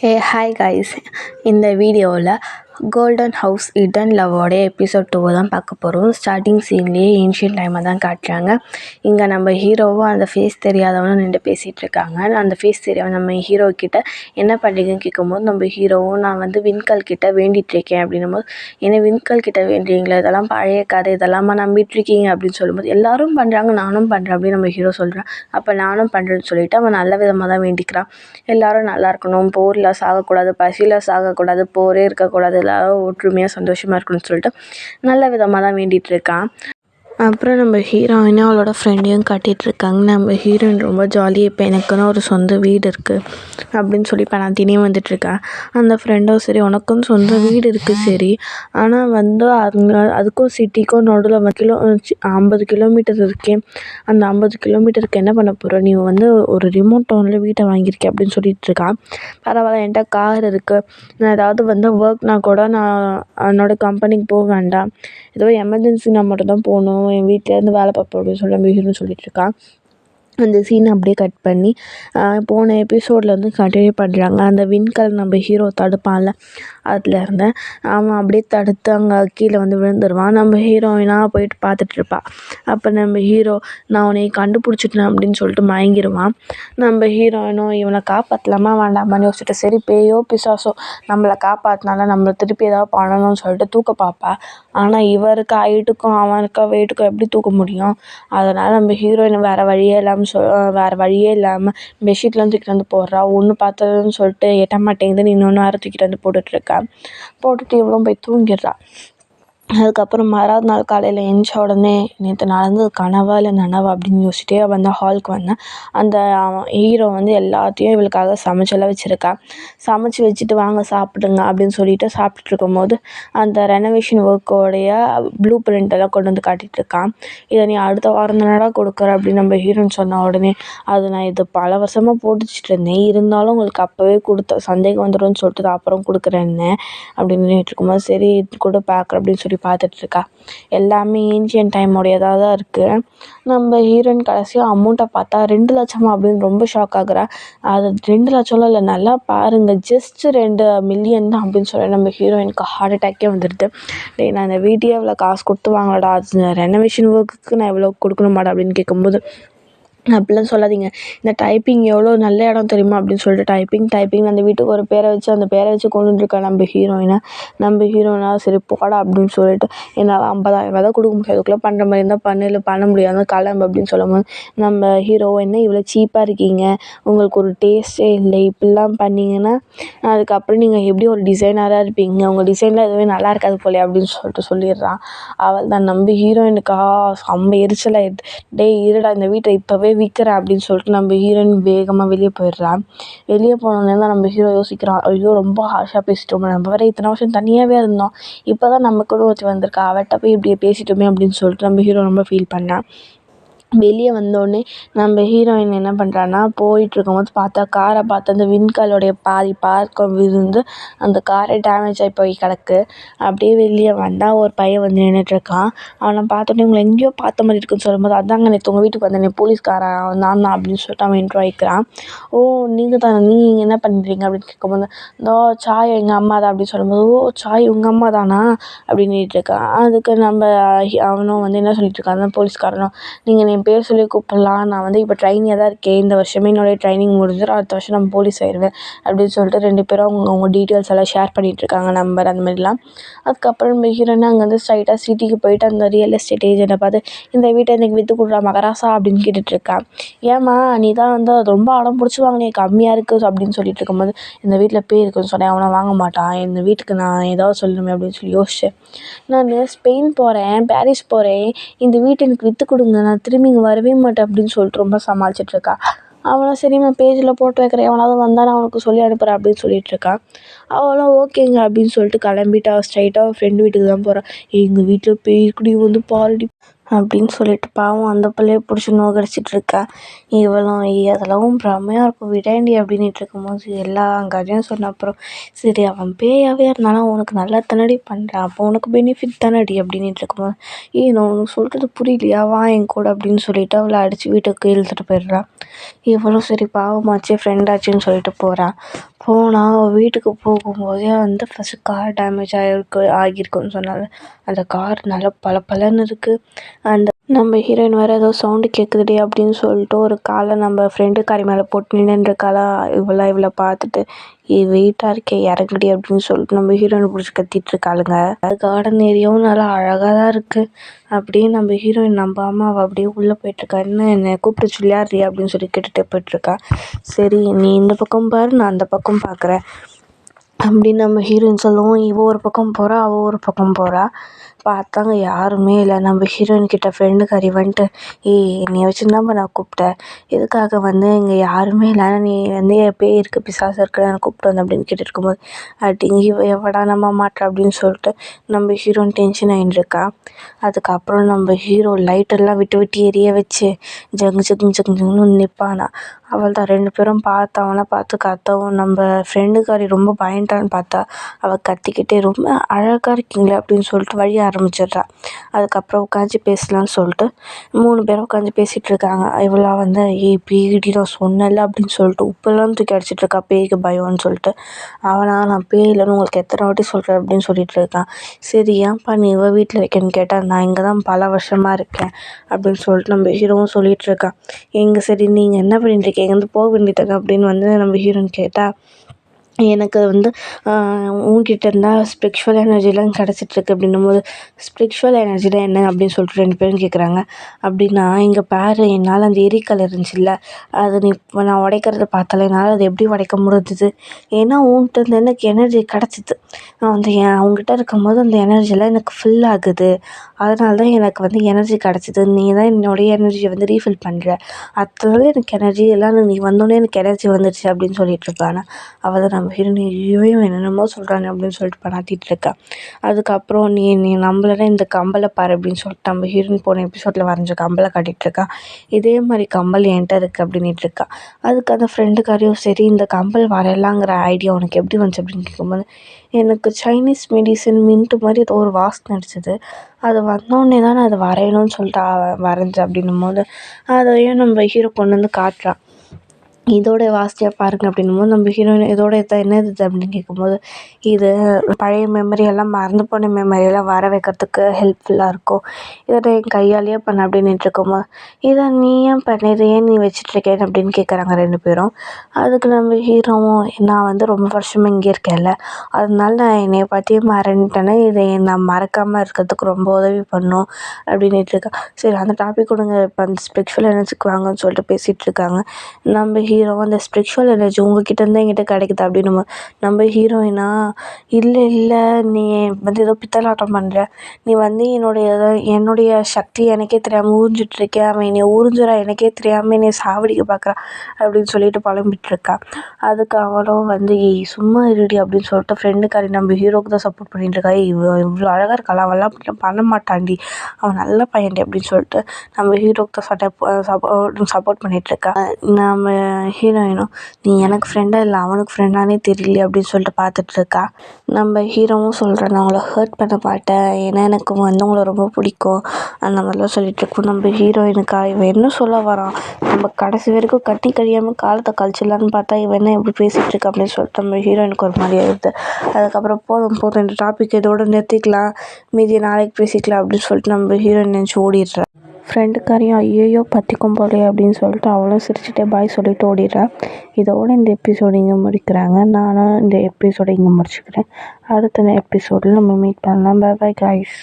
Hey hi guys இந்த வீடியோவில் golden house இடன் லவ்வோடைய எபிசோட் டூவை தான் பார்க்க போகிறோம் ஸ்டார்டிங் சீன்லேயே ஏன்ஷியன் டைமை தான் காட்டுறாங்க. இங்கே நம்ம ஹீரோவும் அந்த ஃபேஸ் தெரியாதவனும் நின்று பேசிகிட்டு இருக்காங்க. அந்த ஃபேஸ் தெரியாமல் நம்ம ஹீரோ கிட்ட என்ன பண்ணுறீங்கன்னு கேட்கும்போது நம்ம ஹீரோவும் நான் வந்து விண்கல் கிட்ட வேண்டிகிட்டு இருக்கேன் அப்படின்னும் போது என்ன விண்கல் கிட்ட வேண்டுறீங்களா இதெல்லாம் பழைய கதை. இதெல்லாமா நம்பிட்டுருக்கீங்க அப்படின்னு சொல்லும்போது எல்லாரும் பண்ணுறாங்க நானும் பண்ணுறேன் அப்படின்னு நம்ம ஹீரோ சொல்கிறான் அப்போ நானும் பண்ணுறேன்னு சொல்லிவிட்டு அவன் நல்ல விதமாக தான் வேண்டிக்கிறான். எல்லாரும் நல்லா இருக்கணும். போரில் சாகக்கூடாது. பசியில் சாகக்கூடாது. போரே இருக்கக்கூடாது. எல்லாரும் ஒற்றுமையாக சந்தோஷமாக இருக்கணும்னு சொல்லிட்டு நல்ல விதமாக தான் வேண்டிகிட்ருக்கான் அப்புறம் நம்ம ஹீரோயினும் அவளோட ஃப்ரெண்டையும் காட்டிகிட்ருக்காங்க நம்ம ஹீரோயின் ரொம்ப ஜாலியாக இப்போ எனக்குன்னு ஒரு சொந்த வீடு இருக்குது அப்படின்னு சொல்லி பணத்தினே வந்துட்டுருக்கா அந்த ஃப்ரெண்டும் சரி உனக்கும் சொந்த வீடு இருக்குது சரி. ஆனால் வந்து அங்கே அதுக்கும் சிட்டிக்கும் நடுவில் கிலோ ஐம்பது கிலோமீட்டர் இருக்கே. அந்த ஐம்பது கிலோமீட்டருக்கு என்ன பண்ண போகிற நீ வந்து ஒரு ரிமோட் டவுனில் வீட்டை வாங்கியிருக்கேன் அப்படின்னு சொல்லிகிட்ருக்கா பரவாயில்ல என்கிட்ட கார் இருக்குது நான் ஏதாவது வந்து ஒர்க்னா கூட நான் என்னோடய கம்பெனிக்கு போக வேண்டாம். ஏதோ எமர்ஜென்சினா மட்டும் தான் போகணும். என் வீட்டிலேருந்து வேலை பார்ப்போம் அப்படின்னு சொல்லி நம்ம சொல்லிட்டு சொல்லிகிட்ருக்கான் அந்த சீனை அப்படியே கட் பண்ணி போன எபிசோடில் வந்து கண்டினியூ பண்ணுறாங்க அந்த விண்கல் நம்ம ஹீரோ தடுப்பான்ல. அதில் இருந்தேன். அவன் அப்படியே தடுத்து அங்கே கீழே வந்து விழுந்துருவான் நம்ம ஹீரோயினாக போயிட்டு பார்த்துட்ருப்பா அப்போ நம்ம ஹீரோ நான் உன்னை கண்டுபிடிச்சிட்டேன் அப்படின்னு சொல்லிட்டு மயங்கிடுவான் நம்ம ஹீரோயினும் இவனை காப்பாற்றலாமா வேண்டாமான்னு யோசிச்சுட்டு சரி பேயோ பிசாசோ நம்மளை காப்பாற்றினால நம்மளை திருப்பி ஏதாவது பண்ணணும்னு சொல்லிட்டு தூக்க பார்ப்பா. ஆனால் இவருக்கு ஹைட்டுக்கும் அவனுக்கு வெயிட்டுக்கும் எப்படி தூக்க முடியும்? அதனால் நம்ம ஹீரோயின் வேறு வழியே இல்லாமல் சொ வேறு வழியே இல்லாமல் பெட்ஷீட்லாம் தூக்கிட்டு வந்து போடுறா. ஒன்று பார்த்ததுன்னு சொல்லிட்டு எட்ட மாட்டேங்குதுன்னு இன்னொன்று வேறு தூக்கிட்டு வந்து போட்டுட்ருக்கா போட்டுட்டு இவளும் போய் தூங்கிடுறா அதுக்கப்புறம் மறாவது நாள் காலையில் எழுந்திரிச்ச உடனே நேற்று நடந்தது கனவா இல்லை நனவா? அப்படின்னு யோசிச்சிட்டே வந்து ஹாலுக்கு வந்தேன். அந்த ஹீரோ வந்து எல்லாத்தையும் இவளுக்காக சமைச்செல்லாம் வச்சுருக்கா. சமைச்சி வச்சுட்டு வாங்க சாப்பிடுங்க அப்படின்னு சொல்லிட்டு சாப்பிட்டுட்டு இருக்கும்போது அந்த ரெனோவேஷன் ஒர்க்கோடைய ப்ளூ பிரிண்ட் எல்லாம் கொண்டு வந்து காட்டிகிட்ருக்கான் இதை நீ அடுத்த வாரம் தானடா கொடுக்குற? அப்படின்னு நம்ம ஹீரோன்னு சொன்ன உடனே அது நான் இது பல வருஷமாக போட்டு வச்சுட்டு இருந்தேன். இருந்தாலும் உங்களுக்கு அப்போவே கொடுத்த சந்தேகம் வந்துடும்னு சொல்லிட்டு அப்புறம் கொடுக்குறேன்னேன் அப்படின்னு இருக்கும்போது சரி கூட பார்க்குறேன் அப்படின்னு சொல்லி பார்த்துட்ருக்கா எல்லாமே ஏன்ஷியன் டைமுடையதாக தான் இருக்குது நம்ம ஹீரோயின் கடைசியாக அமௌண்ட்டை பார்த்தா ரெண்டு லட்சமா அப்படின்னு ரொம்ப ஷாக் ஆகுறா. அது ரெண்டு லட்சம்லாம் இல்லை நல்லா பாருங்கள் ஜஸ்ட் ரெண்டு மில்லியன் தான் அப்படின்னு சொல்லி நம்ம ஹீரோயினுக்கு ஹார்ட் அட்டாக்கே வந்துடுது. டேய் நான் இந்த வீட்டையே இவ்வளோ காசு கொடுத்து வாங்கலடா. அது ரெனோவேஷன் ஒர்க்குக்கு நான் இவ்வளோ கொடுக்கணுமாடா அப்படின்னு கேட்கும்போது அப்படிலாம் சொல்லாதீங்க. இந்த டைப்பிங் எவ்வளோ நல்ல இடம் தெரியுமா அப்படின்னு சொல்லிட்டு டைப்பிங் டைப்பிங் அந்த வீட்டுக்கு ஒரு பேரை வச்சு அந்த பேரை வச்சு கொண்டு இருக்கா நம்ம ஹீரோயினை நம்ம ஹீரோயினா சரி போடா அப்படின்னு சொல்லிட்டு என்னால் ஐம்பதாயிரரூபா தான் கொடுக்க முடியும். அதுக்குள்ளே பண்ணுற மாதிரி இருந்தால் பண்ணு இல்லை பண்ண முடியாது கிளம்பு அப்படின்னு சொல்லும்போது நம்ம ஹீரோ என்ன இவ்வளோ சீப்பாக இருக்கீங்க? உங்களுக்கு ஒரு டேஸ்ட்டே இல்லை. இப்படிலாம் பண்ணிங்கன்னா அதுக்கப்புறம் நீங்கள் எப்படி ஒரு டிசைனராக இருப்பீங்க? உங்கள் டிசைனில் எதுவுமே நல்லா இருக்காது போலே அப்படின்னு சொல்லிட்டு சொல்லிடுறான். அவள் தான் நம்ம ஹீரோயினுக்கா செம்ம எரிச்சலாகிடுது டேய் இருடா இந்த வீட்டை இப்போவே போய் விற்கிறேன் அப்படின்னு சொல்லிட்டு நம்ம ஹீரோயின் வேகமாக வெளியே போயிடுறா. வெளியே போனோடனே தான் நம்ம ஹீரோ யோசிக்கிறான் ஐயோ ரொம்ப ஹார்ஷாக பேசிட்டோமே நம்ம வேறு இத்தனை வருஷம் தனியாகவே இருந்தோம். இப்போ தான் நமக்குன்னு ஒருத்தி வந்திருக்கா அவட்ட போய் இப்படி பேசிட்டோமே அப்படின்னு சொல்லிட்டு நம்ம ஹீரோ ரொம்ப ஃபீல் பண்ணான் வெளியே வந்தோடனே நம்ம ஹீரோயின் என்ன பண்ணுறான்னா போயிட்டுருக்கும்போது பார்த்தா காரை பார்த்து அந்த விண்கலோடைய பாதி பார்க்கம் விழுந்து அந்த காரே டேமேஜ் ஆகி போய் கிடக்கு. அப்படியே வெளியே வந்தால் ஒரு பையன் வந்து நின்றுட்டுருக்கான் அவனை பார்த்தோன்னே உங்களை எங்கேயோ பார்த்த மாதிரி இருக்குன்னு சொல்லும்போது அதாங்க நேற்று உங்கள் வீட்டுக்கு வந்தேனே போலீஸ்காரன் அவன் நான் தான் அப்படின்னு சொல்லிட்டு அவன் இன்ட்ரோ ஆகிக்கிறான் ஓ நீங்கள் தானே நீங்கள் இங்கே என்ன பண்ணுறீங்க அப்படின்னு கேட்கும்போது இதோ சாய் எங்கள் அம்மா தான் அப்படின்னு சொல்லும்போது ஓ சாய் உங்கள் அம்மா தானா? அப்படின்னு இருக்கான் அதுக்கு நம்ம அவனும் வந்து என்ன சொல்லிட்டு இருக்கான் அந்த போலீஸ்காரனும் நீங்கள் என் பேர் சொல்லி கூப்பிட்லாம். நான் வந்து இப்போ ட்ரைனியாக தான் இருக்கேன். இந்த வருஷமே என்னுடைய ட்ரைனிங் முடிஞ்சிடும் அடுத்த வருஷம் நான் போலீஸ் ஆயிடுவேன் அப்படின்னு சொல்லிட்டு ரெண்டு பேரும் அவங்க அவங்க டீட்டெயில்ஸ் எல்லாம் ஷேர் பண்ணிகிட்ருக்காங்க நம்பர் அந்த மாதிரிலாம். அதுக்கப்புறம் நம்ம அங்கே அங்கேருந்து ஸ்ட்ரைட்டாக சிட்டிக்கு போயிட்டு அந்த ரியல் எஸ்டேட் ஏஜெண்ட்டை பார்த்து இந்த வீட்டை எனக்கு விற்று கொடுறா மகராசா அப்படின்னு கேட்டுட்ருக்கா ஏம்மா நீ தான் வந்து அது ரொம்ப அடம் பிடிச்சி வாங்கினே கம்மியாக இருக்குது அப்படின்னு சொல்லிட்டு இருக்கும்போது இந்த வீட்டில் பேய் இருக்குன்னு சொன்னேன். அவனை வாங்க மாட்டான். இந்த வீட்டுக்கு நான் ஏதாவது சொல்லணுமே அப்படின்னு சொல்லி யோசிச்சேன். நான் ஸ்பெயின் போகிறேன் பாரிஸ் போகிறேன் இந்த வீட்டை எனக்கு விற்று கொடுங்க. நான் திரும்பி நீங்கள் வரவே மாட்டேன் அப்படின்னு சொல்லிட்டு ரொம்ப சமாளிச்சிட்ருக்கா அவனும் சரிம்மா பேஜில் போட்டு வைக்கிறேன். எவனாவது வந்தால் நான் அவனுக்கு சொல்லி அனுப்புகிறேன் அப்படின்னு சொல்லிகிட்ருக்கான் அவளும் ஓகேங்க அப்படின்னு சொல்லிட்டு கிளம்பிட்டா. ஸ்ட்ரைட்டாக ஃப்ரெண்டு வீட்டுக்கு தான் போகிறான் எங்கள் வீட்டில் பேய் இருக்குடி வந்து பாருடி. அப்படின்னு சொல்லிட்டு பாவம் அந்த பிள்ளைய பிடிச்சி நோகடிச்சிட்ருக்கா. இவளும் அதெல்லாம் பிரமையாக இருக்கும். விடாண்டி அப்படின்னுட்டு இருக்கும்போது எல்லா கதையும் சொன்ன அப்புறம் சரி அவன் பேயாகவே இருந்தாலும் உனக்கு நல்லா தானடி பண்ணுறான் அப்போ உனக்கு பெனிஃபிட் தானடி அப்படின்னுட்டு இருக்கும்போது ஏய் நான் உனக்கு சொல்கிறது புரியலையா? வா என் கூட அப்படின்னு சொல்லிட்டு அவளை அடித்து வீட்டுக்கு இழுத்துட்டு போயிடுறான் இவளும் சரி பாவமாச்சே ஃப்ரெண்டாச்சுன்னு சொல்லிட்டு போகிறான் போனால் அவள் வீட்டுக்கு போகும்போதே வந்து ஃபஸ்ட்டு கார் டேமேஜ் ஆகிருக்கு ஆகியிருக்குன்னு சொன்னாள் அந்த கார் நல்லா பளபளன்னு இருக்குது அந்த நம்ம ஹீரோயின் வேறு ஏதோ சவுண்டு கேட்குதுடி அப்படின்னு சொல்லிட்டு ஒரு காலை நம்ம ஃப்ரெண்டு காரி மேலே போட்டு நின்றுருக்காளா இவளை இவளை பார்த்துட்டு வெயிட்டாக இருக்கே இறங்குடி அப்படின்னு சொல்லிட்டு நம்ம ஹீரோயினை பிடிச்சி கத்திட்டு இருக்காளுங்க. கார்டன் ஏரியாவும் நல்லா அழகாக தான் இருக்குது அப்படியே நம்ம ஹீரோயின் நம்பாமல் அவள் அப்படியே உள்ளே போயிட்டுருக்கா என்ன என்னை கூப்பிட்டு விளையாடுறியா அப்படின்னு சொல்லி கேட்டுகிட்டே போயிட்டுருக்கா சரி நீ இந்த பக்கம் பாரு நான் அந்த பக்கம் பார்க்குறேன் அப்படின்னு நம்ம ஹீரோயின் சொல்லுவோம். இவள் ஒரு பக்கம் போகிறா அவள் ஒரு பக்கம் போகிறா பார்த்தா அங்கே யாருமே இல்லை. நம்ம ஹீரோயின் கிட்ட ஃப்ரெண்டுக்காரி வந்துட்டு ஏய் என்னைய வச்சுருந்தாம்மா நான் கூப்பிட்டேன் எதுக்காக வந்து இங்கே யாருமே இல்லை? நீ வந்து பேய் இருக்குது பிசாசு இருக்குது நான் கூப்பிட்டு வந்தேன் அப்படின்னு கேட்டுட்டு இருக்கும்போது அடிங்கி எவடா நம்ம மாட்டா? அப்படின்னு சொல்லிட்டு நம்ம ஹீரோயின் டென்ஷன் ஆகிட்டுருக்கா அதுக்கப்புறம் நம்ம ஹீரோ லைட்டெல்லாம் விட்டு விட்டு எரிய வச்சு ஜங்கு ஜங்கு ஜங்கு ஜங்குன்னு நிற்பானா அவள் தான் ரெண்டு பேரும் பார்த்து அவனை பார்த்து கத்தவும். நம்ம ஃப்ரெண்டுக்காரி ரொம்ப பயந்துட்டான்னு பார்த்தா அவள் கத்திக்கிட்டே ரொம்ப அழகாக இருக்கீங்களே அப்படின்னு சொல்லிட்டு வழிய ஆரம்பிச்சிடுறா. அதுக்கப்புறம் உட்காந்து பேசலான்னு சொல்லிட்டு மூணு பேரும் உட்காந்து பேசிகிட்டு இருக்காங்க. இவளா வந்து ஏய் பேய்டி நான் சொன்னேன்ல அப்படின்னு சொல்லிட்டு உப்பெல்லாம் தூக்கி அடிச்சிட்டு இருக்கா. பேய்க்கு பயம்னு சொல்லிட்டு. அவனா நான் பேய் இல்லைன்னு உங்களுக்கு எத்தனை வாட்டி சொல்கிறேன் அப்படின்னு சொல்லிட்டு இருக்கான். சரி ஏன்ப்பா நீ இவள் வீட்டில் இருக்கேன்னு கேட்டால் நான் இங்கே தான் பல வருஷமாக இருக்கேன் அப்படின்னு சொல்லிட்டு நம்ம ஹீரோவும் சொல்லிகிட்டு இருக்கான். எங்கே சரி நீங்கள் என்ன பண்ணிட்டு இருக்கீங்க? போக வேண்டியதானே அப்படின்னு வந்து நம்ம ஹீரோயின் கேட்டால் எனக்கு வந்து உன்கிட்ட இருந்தால் ஸ்பிரிச்சுவல் எனர்ஜிலாம் கிடச்சிட்ருக்கு அப்படின்னும்போது ஸ்பிரிச்சுவல் எனர்ஜிலாம் என்ன அப்படின்னு சொல்லிட்டு ரெண்டு பேரும் கேட்குறாங்க அப்படின்னா இங்கே பாரு என்னால் அந்த எரிக்கல் இருந்துச்சுல்ல அது நீ இப்போ நான் உடைக்கிறத பார்த்தாலே என்னால் அதை எப்படி உடைக்க முடிஞ்சுது? ஏன்னா உன்கிட்ட இருந்து எனக்கு எனர்ஜி கிடச்சிது. நான் வந்து என் அவங்ககிட்ட இருக்கும்போது அந்த எனர்ஜிலாம் எனக்கு ஃபில் ஆகுது. அதனால தான் எனக்கு வந்து எனர்ஜி கிடச்சிது. நீ தான் என்னுடைய எனர்ஜியை வந்து ரீஃபில் பண்ணுற அதனால எனக்கு எனர்ஜி எல்லாம் நீ வந்தோடனே எனக்கு எனர்ஜி வந்துடுச்சு அப்படின்னு சொல்லிட்டு இருக்காங்க. அவள் தான் நம்ம ஹீரோயின் ஐயோ இவன் என்னென்னமோ சொல்கிறானே அப்படின்னு சொல்லிட்டு பணாத்திட்டு இருக்கா. அதுக்கப்புறம் நீ நீ நம்பலைன்னா இந்த கம்பலை பாரு அப்படின்னு சொல்லிட்டு நம்ம ஹீரோயின் போன எபிசோடில் வரைஞ்ச கம்பலை காட்டிகிட்ருக்கா இதே மாதிரி கம்பல் என்கிட்ட இருக்குது அப்படின்ட்டு இருக்கா. அதுக்கு அந்த ஃப்ரெண்டுக்காரையும் சரி இந்த கம்பல் வரையலாங்கிற ஐடியா உனக்கு எப்படி வந்துச்சு அப்படின்னு கேட்கும்போது எனக்கு சைனீஸ் மெடிசன் மின்ட்டு மாதிரி ஏதோ ஒரு வாசனை அடிச்சது. அது வந்தோடனே தான் நான் அதை வரையணும்னு சொல்லிட்டு வரைஞ்சேன் அப்படின்னும் போது அதையும் நம்ம ஹீரோ கொண்டு வந்து காட்டுறான் இதோட வாஸ்தியாக பாருங்க அப்படின்னும்போது நம்ம ஹீரோயின் இதோட இதான் என்னது இது அப்படின்னு கேட்கும்போது இது பழைய மெமரி எல்லாம் மறந்து போன மெமரியெல்லாம் வர வைக்கிறதுக்கு ஹெல்ப்ஃபுல்லாக இருக்கும். இதை என் கையாலேயே பண்ண அப்படின்னு இருக்கும்போது இதை நீ ஏன் பண்ண? இதை ஏன் நீ வச்சிட்ருக்கேன் அப்படின்னு கேட்குறாங்க ரெண்டு பேரும். அதுக்கு நம்ம ஹீரோவும் நான் வந்து ரொம்ப வருஷமாக இங்கே இருக்கேன்ல. அதனால நான் என்னைய பற்றியே மறந்துட்டேன்னா இதை நான் மறக்காமல் இருக்கிறதுக்கு ரொம்ப உதவி பண்ணும் அப்படின்ட்டு இருக்கா. சரி அந்த டாபிக் கொடுங்க. இப்போ அந்த ஸ்பிரிச்சுவல் எனர்ஜிக்கு வாங்கன்னு சொல்லிட்டு பேசிகிட்டு இருக்காங்க. நம்ம ஹீரோ ஹீரோ அந்த ஸ்பிரிச்சுவல் எனர்ஜி உங்ககிட்ட இருந்து என்கிட்ட கிடைக்குது? அப்படின்னு நம்ம ஹீரோயினா இல்லை இல்லை நீ வந்து ஏதோ பித்தலாட்டம் பண்ணுற நீ வந்து என்னுடைய என்னுடைய சக்தி எனக்கே தெரியாமல் உறிஞ்சிட்ருக்க அவன் என்னை உறிஞ்சுறா எனக்கே தெரியாமல் என்னை சாவடிக்க பார்க்குறான் அப்படின்னு சொல்லிட்டு புலம்பிட்ருக்கா அதுக்கு அவளும் வந்து ஏய் சும்மா இருடி அப்படின்னு சொல்லிட்டு ஃப்ரெண்டுக்காரி நம்ம ஹீரோக்கு தான் சப்போர்ட் பண்ணிட்டுருக்கா. இவ்வளோ இவ்வளோ அழகாக இருக்கலாம் அவள்லாம் பண்ண மாட்டான்டி. அவன் நல்ல பையன்டி அப்படின்னு சொல்லிட்டு நம்ம ஹீரோக்கு தான் சப்போர்ட் சப்போர்ட் பண்ணிகிட்ருக்கா நம்ம ஹீரோயினும் நீ எனக்கு ஃப்ரெண்டாக இல்லை அவனுக்கு ஃப்ரெண்டானே தெரியலையே அப்படின்னு சொல்லிட்டு பார்த்துட்ருக்கா. நம்ம ஹீரோவும் சொல்கிறேன் நான் அவங்கள ஹர்ட் பண்ண மாட்டேன். ஏன்னா எனக்கு வந்து உங்களை ரொம்ப பிடிக்கும். அந்த மாதிரிலாம் சொல்லிகிட்ருக்கோம் நம்ம ஹீரோயினுக்கா இவன் என்ன சொல்ல வரான்? நம்ம கடைசி வரைக்கும் கட்டி கழியாமல் காலத்தை கழிச்சிடலான்னு பார்த்தா இவன் என்ன எப்படி பேசிகிட்டு இருக்கா அப்படின்னு சொல்லிட்டு நம்ம ஹீரோயினுக்கு ஒரு மாதிரி ஆயிடுது. அதுக்கப்புறம் போதும் போதும் இந்த டாபிக் இதோட நிறுத்திக்கலாம். மீதி நாளைக்கு பேசிக்கலாம் அப்படின்னு சொல்லிட்டு நம்ம ஹீரோயின் நினச்சி ஓடிடுறா. ஃப்ரெண்டுக்காரையும் ஐயையோ பற்றிக்கும் போலே அப்படின்னு சொல்லிட்டு அவளும் சிரிச்சுட்டே பாய் சொல்லிட்டு ஓடிடுறா. இதோடு இந்த எபிசோடு இங்கே முடிக்கிறாங்க. நானும் இந்த எபிசோடு இங்கே முடிச்சுக்கிறேன். அடுத்த எபிசோடில் நம்ம மீட் பண்ணலாம். Bye guys guys